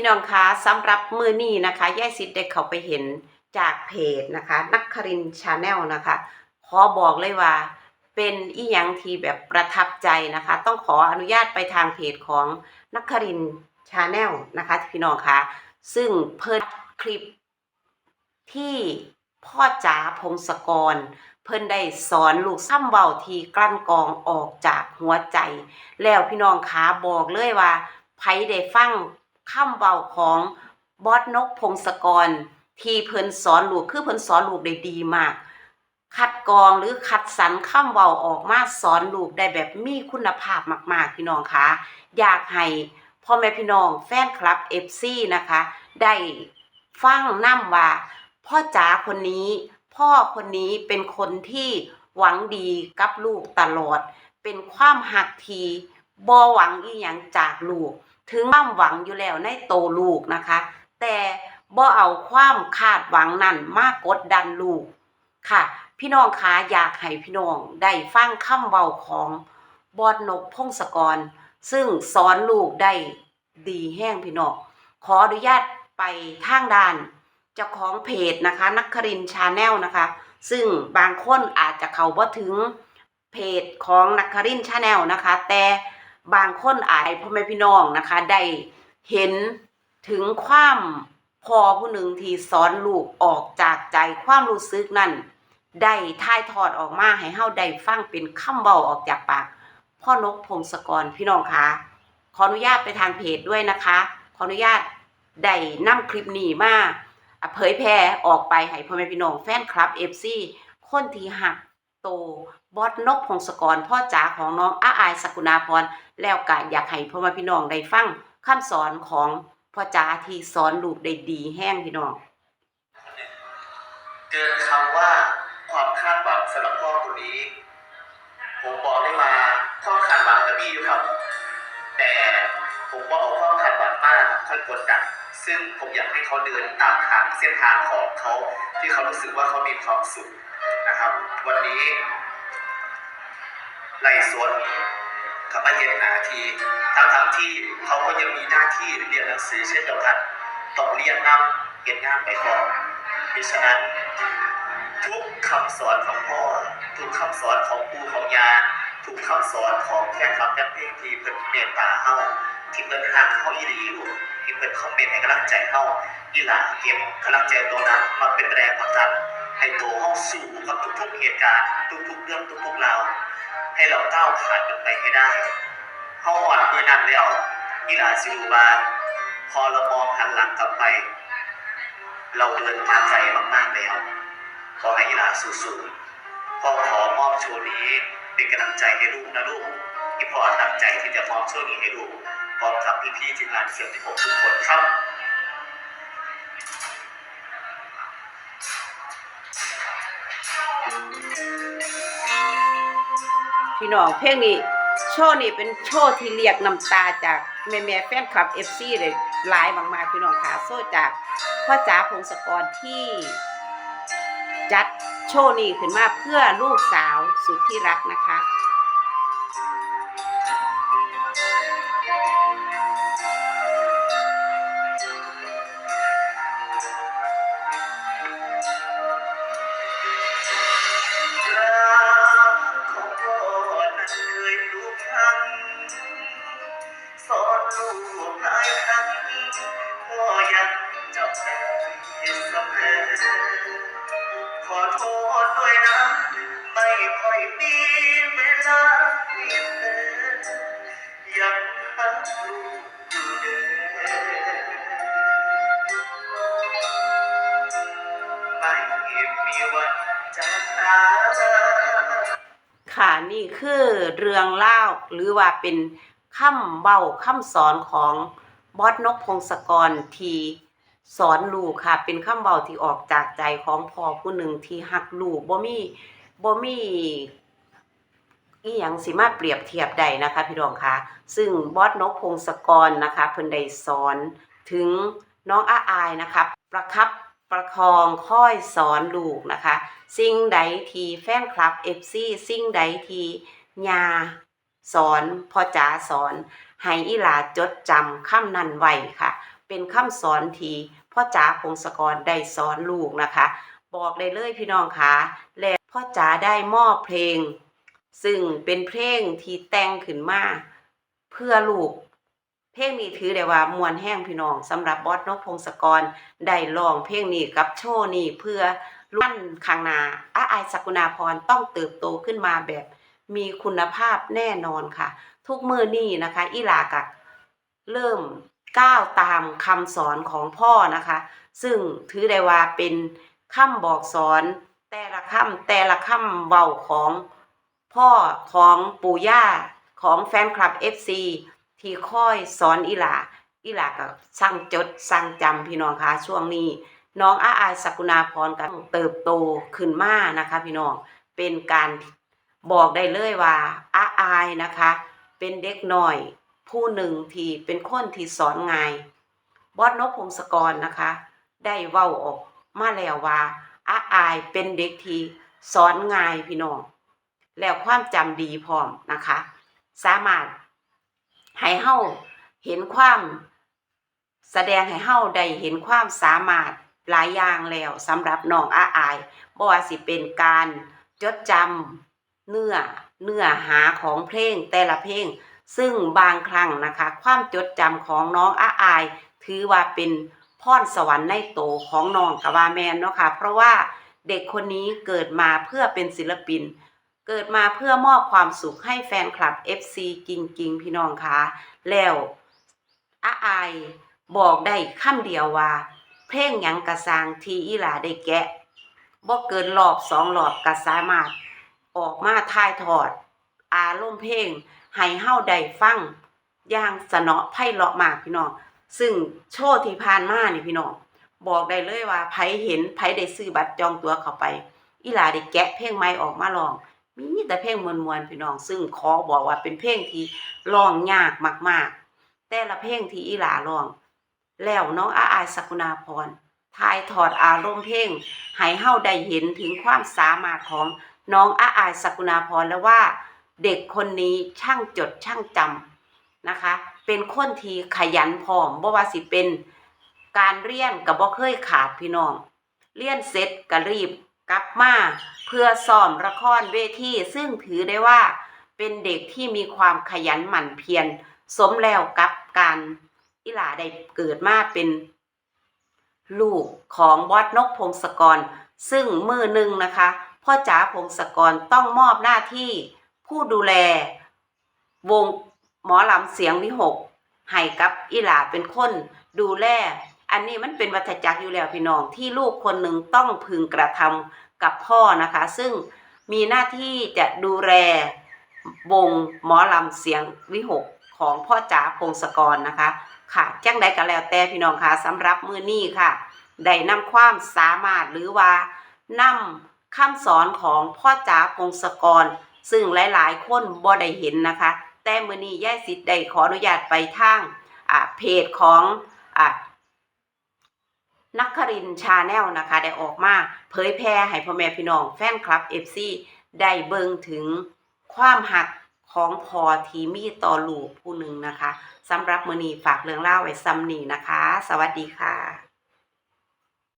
พี่น้องคะสำหรับมือนี้นะคะย่ายซิดได้เขาไปเห็นจากเพจนะคะ นักครินชาแนลนะคะ ขอบอกเลยว่า เป็นอีหยังที่แบบประทับใจนะคะ ต้องขออนุญาตไปทางเพจของนักครินชาแนลนะคะพี่น้องคะซึ่งเพิ่นคลิปที่พ่อจ๋าพงศกร เพิ่นได้สอนลูกซ้ำเว้าทีกลั้นกองออกจากหัวใจ แล้วพี่น้องขาบอกเลยว่าไผได้ฟัง คำเว้าของบอสนกพงศกร ที่เพิ่นสอนลูกคือเพิ่นสอนลูกได้ดีมาก คัดกรองหรือคัดสรรคำเว้าออกมาสอนลูกได้แบบมีคุณภาพมาก ๆ พี่น้องคะอยากให้พ่อแม่พี่น้องแฟนคลับ FC นะคะ ได้ฟังนํว่า พ่อจ๋าคนนี้ พ่อคนนี้เป็นคนที่หวังดีกับลูกตลอด เป็นความหักทีบ่หวังอีหยังจากลูก ถึงความหวังอยู่แล้วในโตลูกนะคะ แต่บ่เอาความคาดหวังนั่นมากดดันลูกค่ะ พี่น้องคะอยากให้พี่น้องได้ฟังคำเว้าของบอดนกพงศกร ซึ่งสอนลูกได้ดีแห้งพี่น้องขออนุญาตไปทางด้านเจ้าของเพจนะคะ นักครินชาแนลนะคะ ซึ่งบางคนอาจจะเข้าบ่ถึงเพจของนักครินชาแนลนะคะ แต่ บางคนอาจพ่อแม่พี่น้องนะคะ ได้เห็นถึงความพอผู้หนึ่งที่สอนลูกออกจากใจความรู้สึกนั่นได้ถ่ายทอดออกมาให้เฮาได้ฟังเป็นคำเบาออกจากปาก พ่อนกพงศกรพี่น้องคะขออนุญาตไปทางเพจด้วยนะคะ ขออนุญาตได้นำคลิปนี้มาเผยแพร่ออกไปให้พ่อแม่พี่น้องแฟนคลับ FC คนที่หัก โบอสนกพงศกรพ่อจ๋าของน้องอาอายสกุณาพรแล้วก็อยากให้พ่อแม่พี่น้องได้ฟังคำสอนของพ่อจ๋าที่สอนลูกได้ดีแห้งพี่น้องเกินคำว่าความคาดหวังสำหรับพ่อคนนี้ ผมบอกได้ว่าข้อคาดหวังกับพี่อยู่ครับ แต่ผมว่าเอาข้อคาดหวังมากค่อยกดดันซึ่งผมอยากให้เขาเดินตามทางเส้นทางของเขาที่เขารู้สึกว่าเขามีความสุข นะครับ วันนี้ไล่สวนกับมาเย็นหนาทีทั้งทั้งที่เขาก็ยังมีหน้าที่เรียนหนังสือเช่นเดียวกันต้องเรียนนำเห็นงานไปก่อนเพราะฉะนั้นทุกคำสอนของพ่อ ทุกคำสอนของปู่ของยา ทุกคำสอนของแค่คำแค่เพลงที่เพิ่นเมตตาเฮาที่เพิ่นหักเฮาอีหลีลูกที่เพิ่นคอมเมนต์ให้กำลังใจเฮาอีหลาเก็บกำลังใจตัวนั้นมาเป็นแรงผลักดัน ให้ตัวเฮาสู้กับทุกๆเหตุการณ์ทุกๆเรื่องทุกๆเรา ให้เราก้าวผ่านมันไปให้ได้เฮาหอดมือนั้นแล้วอีหลาสิรู้ว่าพอเรามองหันหลังกลับไป เราเดินมาไกลมากๆแล้วขอให้ยีหลาสู้ๆพ่อขอมอบโชว์นี้เป็นกำลังใจให้ลูกนะลูกที่พ่อตั้งใจที่จะมอบโชว์นี้ให้ลูกพร้อมกับพี่ๆทีมงานเสียงที่ผมทุกคนครับ พี่น้องเพลงนี้โชว์นี่เป็นโชว์ที่เรียกน้ำตาจากแม่แม่แฟนคลับเอฟซีเลยหลายมากๆพี่น้องค่ะโซ่จากพ่อจ๋าพงศกรที่ จัดโชว์นี้ขึ้นมาเพื่อลูกสาวสุดที่รักนะคะ กของพ่อนั้นเคยปลูกพันสอนลูกหลายครั้งพ่อยังจำได้เสมอขอโทษด้วยนะ ไม่ค่อยมีเวลาให้เธอยังหักลูกอยู่เด้อไม่มีวันจากตา ค่ะนี่คือเรื่องเล่าหรือว่าเป็นคำเบาคำสอนของบอสนกพงศกรทีสอนลูกค่ะ เป็นคำเบาที่ออกจากใจของพ่อผู้หนึ่งที่หักลูกบ่มีบ่มีอีหยังสิมาเปรียบเทียบใดนะคะพี่น้องคะซึ่งบอสนกพงศกรนะคะเพิ่นได้สอนถึงน้องอาอายนะคะประคับ ประคองค่อยสอนลูกนะคะ สิ่งใดทีแฟนคลับ FC สิ่งใดที่ยาสอนพ่อจ๋าสอน ให้อีหลาจดจำคำนั้นไว้ค่ะ เป็นคำสอนทีพ่อจ๋าพงศกรได้สอนลูกนะคะ บอกได้เลยพี่น้องคะและพ่อจ๋าได้มอบเพลง ซึ่งเป็นเพลงที่แต่งขึ้นมาเพื่อลูก เพลงนี้ถือได้ว่ามวนแห้งพี่น้องสำหรับบอสนกพงศกรได้ร้องเพลงนี้กับโชว์นี้เพื่อลั่นข้างหน้าอาอสกุณาพรต้องเติบโตขึ้นมาแบบมีคุณภาพแน่นอนค่ะ ทุกมือนี่นะคะอีหลากะเริ่มก้าวตามคำสอนของพ่อนะคะ ซึ่งถือได้ว่าเป็นคำบอกสอน แต่ละคำแต่ละคำเบาของพ่อของปู่ย่าของแฟนคลับ FC ที่ค่อยสอนอีหลาอีหลาก็สั่งจดสั่งจำพี่น้องคะช่วงนี้ น้องอาอายสกุณาพรก็เติบโตขึ้นมานะคะ พี่น้องเป็นการบอกได้เลยว่าอาอายนะคะ เป็นเด็กหน้อย ผู้หนึ่งที่เป็นคนที่สอนง่ายบอสนพพงศกรนะคะ ได้เว้าออกมาแล้วว่าอาอายเป็นเด็กที่สอนง่ายพี่น้องแล้วความจำดีพร้อมนะคะ สามารถ ให้เฮาเห็นความแสดงให้เฮาได้เห็นความสามารถหลายอย่างแล้วสำหรับน้องอาอายบ่ว่าสิเป็นการจดจำเนื้อเนื้อหาของเพลงแต่ละเพลง ซึ่งบางครั้งนะคะ ความจดจำของน้องอาอาย ถือว่าเป็นพรสวรรค์ในโตวของน้องกะว่าแมนเนาะค่ะเพราะว่าเด็กคนนี้เกิดมาเพื่อเป็นศิลปิน เกิดมาเพื่อมอบความสุขให้แฟนคลับ FC จริง ๆ พี่น้องคะแล้วอาอายบอกได้คำเดียวว่า เพลงหยังกระสางที่อีหลาได้แกะบ่เกินรอบสองรอบก็สามารถ ออกมาถ่ายทอด อารมณ์เพลงให้เฮาได้ฟังอย่างสนอไพ่เราะมากพี่น้องซึ่งโชว์ที่ผ่านมานี่พี่น้องบอกได้เลยว่าไผเห็นไผได้ซื้อบัตรจองตัวเข้าไป อีหลาได้แกะเพลงใหม่ออกมาร้อง มีแต่เพลงมวนๆพี่น้อง ซึ่งขอบอกว่าเป็นเพลงที่ร้องยากมาก ๆ แต่ละเพลงที่อีหลาร้อง แล้วน้องอาอายสกุณาพรถ่ายทอดอารมณ์เพลงให้เฮาได้เห็นถึงความสามารถของน้องอาอายสกุณาพรแล้วว่าเด็กคนนี้ช่างจดช่างจำนะคะ เป็นคนที่ขยันพร้อมบ่ว่าสิเป็นการเรียนกับบ่เคยขาดพี่น้อง เรียนเสร็จก็รีบ กลับมาเพื่อซ้อมละครเวทีซึ่งถือได้ว่าเป็นเด็กที่มีความขยันหมั่นเพียรสมแล้วกับการอิหลาได้เกิดมาเป็น ลูกของบอสนกพงศกร ซึ่งมือหนึ่งนะคะ พ่อจ๋าพงศกรต้องมอบหน้าที่ผู้ดูแล วงหมอลำเสียงวิหกให้กับอีหลาเป็นคนดูแล อันนี้มันเป็นวัฏจักรอยู่แล้วพี่น้องที่ลูกคนหนึ่งต้องพึงกระทำกับพ่อนะคะ ซึ่งมีหน้าที่จะดูแลวงหมอลำเสียงวิหกของพ่อจ๋าพงศกรนะคะ ค่ะจังใดก็แล้วแต่พี่น้องคะสำหรับมือนี้ค่ะได้นำความสามารถหรือว่านำคำสอนของพ่อจ๋าพงศกร ซึ่งหลายๆ คนบ่ได้เห็นนะคะ แต่มือนี้ย่าสิทธิ์ได้ขออนุญาตไปทางอ่าเพจของอ่า นักครินชาแนลนะคะ ได้ออกมาเผยแพร่ให้พ่อแม่พี่น้องแฟนคลับเอฟซีได้เบิ่งถึงความหักของพอทีมีต่อลูกผู้หนึ่งนะคะสำหรับมือนี้ฝากเรื่องเล่าไว้ซ้ำนี้นะคะ สวัสดีค่ะ